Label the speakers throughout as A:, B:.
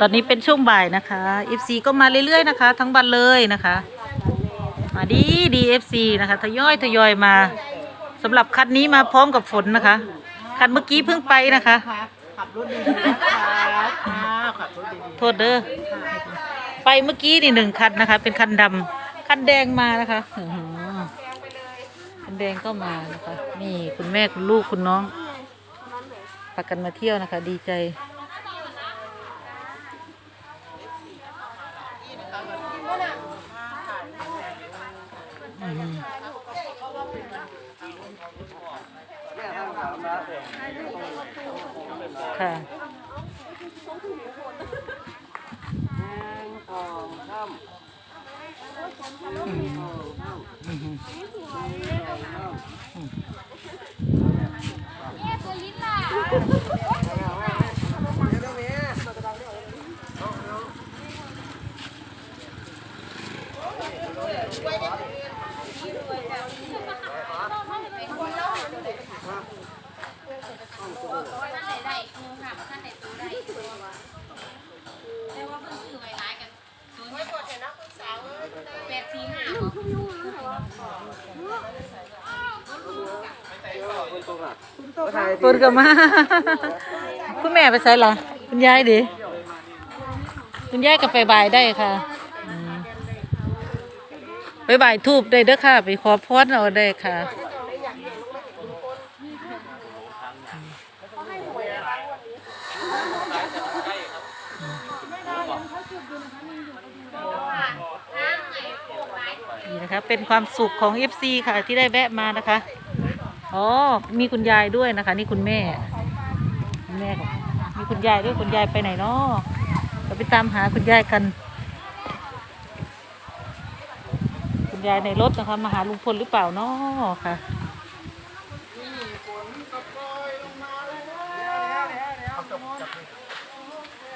A: ตอนนี้เป็นช่วงบ่ายนะคะ FC ก็มาเรื่อยๆนะคะ ทั้งวันเลยนะคะ มาดีดี FC นะคะทยอยทยอยมาสำหรับคันนี้มาพร้อมกับฝนนะคะ คันเมื่อกี้เพิ่งไปนะคะ
B: ขับรถดีๆนะคะค่ะขับรถดี
A: โทษเด้อไปเมื่อกี้นี่หนึ่งคันนะคะ เป็นคันดำคันแดงมานะคะอื้อหือคันแดงก็มานะคะ นี่คุณแม่คุณลูกคุณน้องพากันมาเที่ยวนะคะ ดีใจ ค่ะ ตุนกับมาคุณแม่ไปใส่ละคุณยายดิคุณยายก็ไปบายได้ค่ะไปบายทูบได้เด้อค่ะ ไปขอพรเอาได้ค่ะนี่นะคะเป็นความสุขของ FC ค่ะที่ได้แวะมานะคะ อ๋อ มีคุณยายด้วยนะคะ นี่คุณแม่คุณแม่ของมีคุณยายด้วยคุณยายไปไหนเนาะเราไปตามหาคุณยายกัน คุณยายในรถนะคะ มาหาลุงพลหรือเปล่าเนาะค่ะ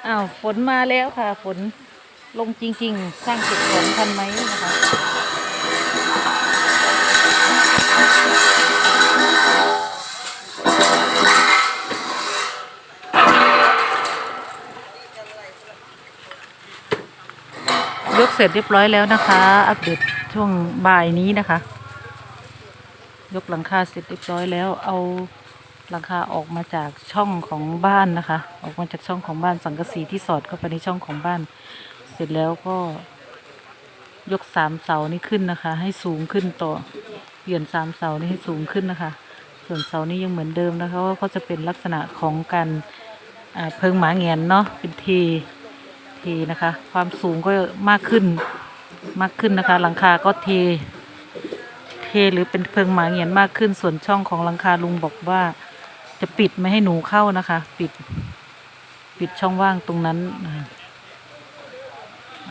A: อ้าวฝนมาแล้วค่ะ ฝนลงจริง ๆ สร้างเก็บของทันไหมนะคะ ยกเสร็จเรียบร้อยแล้วนะคะ อัปเดตช่วงบ่ายนี้นะคะ ยกหลังคาเสร็จเรียบร้อยแล้วเอาหลังคาออกมาจากช่องของบ้านนะคะ ออกมาจากช่องของบ้านสังกะสีที่สอดเข้าไปในช่องของบ้าน เสร็จแล้วก็ ยกสามเสานี้ขึ้นนะคะ ให้สูงขึ้นต่อเปลี่ยนสามเสานี้ให้สูงขึ้นนะคะ ส่วนเสานี้ยังเหมือนเดิมนะคะว่าก็จะเป็นลักษณะของการเพิงหมาแงนเนาะเป็นเท เทนะคะ ความสูงก็มากขึ้นมากขึ้นนะคะ หลังคาก็เท เทหรือเป็นเพิงหมาเงียนมากขึ้นส่วนช่องของหลังคาลุงบอกว่า จะปิดไม่ให้หนูเข้านะคะ ปิด ปิดช่องว่างตรงนั้น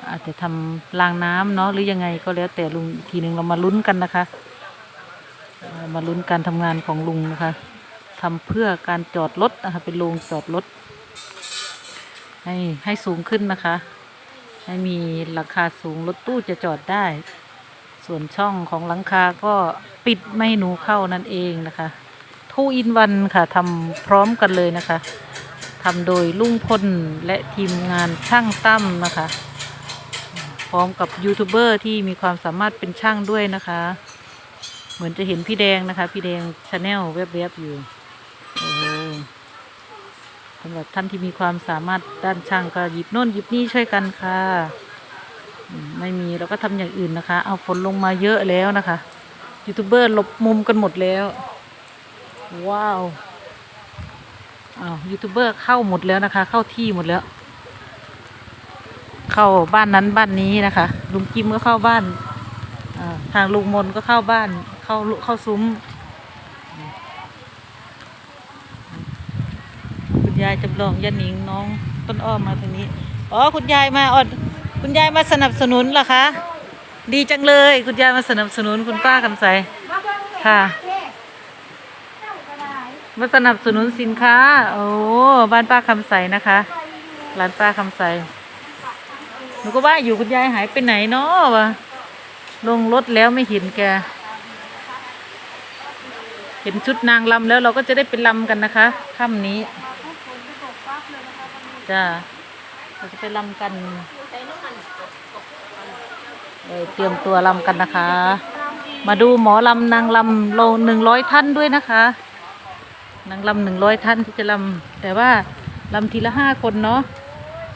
A: อาจจะทำรางน้ำเนาะหรือยังไงก็แล้วแต่ลุงทีหนึ่งเรามาลุ้นกันนะคะามาลุ้นการทำงานของลุงนะคะทำเพื่อการจอดรถนะคะเป็นโรงจอดรถ ให้ให้สูงขึ้นนะคะ ให้มีหลังคาสูงรถตู้จะจอดได้ ส่วนช่องของหลังคาก็ปิดไม่ให้หนูเข้านั่นเองนะคะทูอินวันค่ะทำพร้อมกันเลยนะคะทำโดยลุงพลและทีมงานช่างตั้มนะคะ พร้อมกับยูทูบเบอร์ที่มีความสามารถเป็นช่างด้วยนะคะ เหมือนจะเห็นพี่แดงนะคะ พี่แดงชาแนลแวบๆอยู่ำหรับท่านที่มีความสามารถด้านช่างก็หยิบโน่นหยิบนี่ช่วยกันค่ะไม่มีเราก็ทำอย่างอื่นนะคะ เอาฝนลงมาเยอะแล้วนะคะยูทูบเบอร์หลบมุมกันหมดแล้ว ว้าวอ้าวยูทูบเบอร์เข้าหมดแล้วนะคะ เข้าที่หมดแล้ว เข้าบ้านนั้นบ้านนี้นะคะ ลุงกิมก็เข้าบ้านทางลุงมนก็เข้าบ้านเข้าเข้าซุ้ม คุณยายจำลองยาหนิงน้องต้นอ้อมมาทางนี้ อ๋อคุณยายมาออดคุณยายมาสนับสนุนเหรอคะ ดีจังเลย คุณยายมาสนับสนุนคุณป้าคำใสค่ะ มาสนับสนุนสินค้า โอ้บ้านป้าคำใสนะคะร้านป้าคำใสหนูก็ว่าอยู่คุณยายหายไปไหนเนาะวะลงรถแล้วไม่เห็นแก เห็นชุดนางลำแล้วเราก็จะได้ไปลำกันนะคะค่ำนี้ จ้าเราจะไปลำกันเตรียมตัวลำกันนะคะ มาดูหมอลำนางลำโลหนึ่งร้อยท่านด้วยนะคะนางลำหนึ่งร้อยท่านที่จะลำแต่ว่าลำทีละห้าคนเนาะ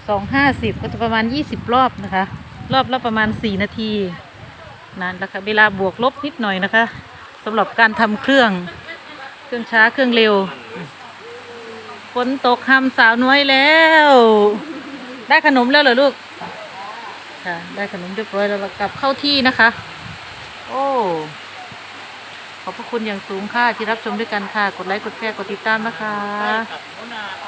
A: สองห้าสิบก็จะประมาณยี่สิบรอบนะคะ รอบละประมาณสี่นาทีนานแล้วค่ะเวลาบวกลบนิดหน่อยนะคะสำหรับการทำเครื่อง เครื่องช้าเครื่องเร็ว ฝนตกคำสาวน้อยแล้ว ได้ขนมแล้วเหรอลูก ค่ะ ได้ขนมเรียบร้อยแล้วเรากลับเข้าที่นะคะ โอ้ขอบพระคุณอย่างสูงค่ะที่รับชมด้วยกันค่ะ กดไลค์กดแชร์กดติดตามนะคะ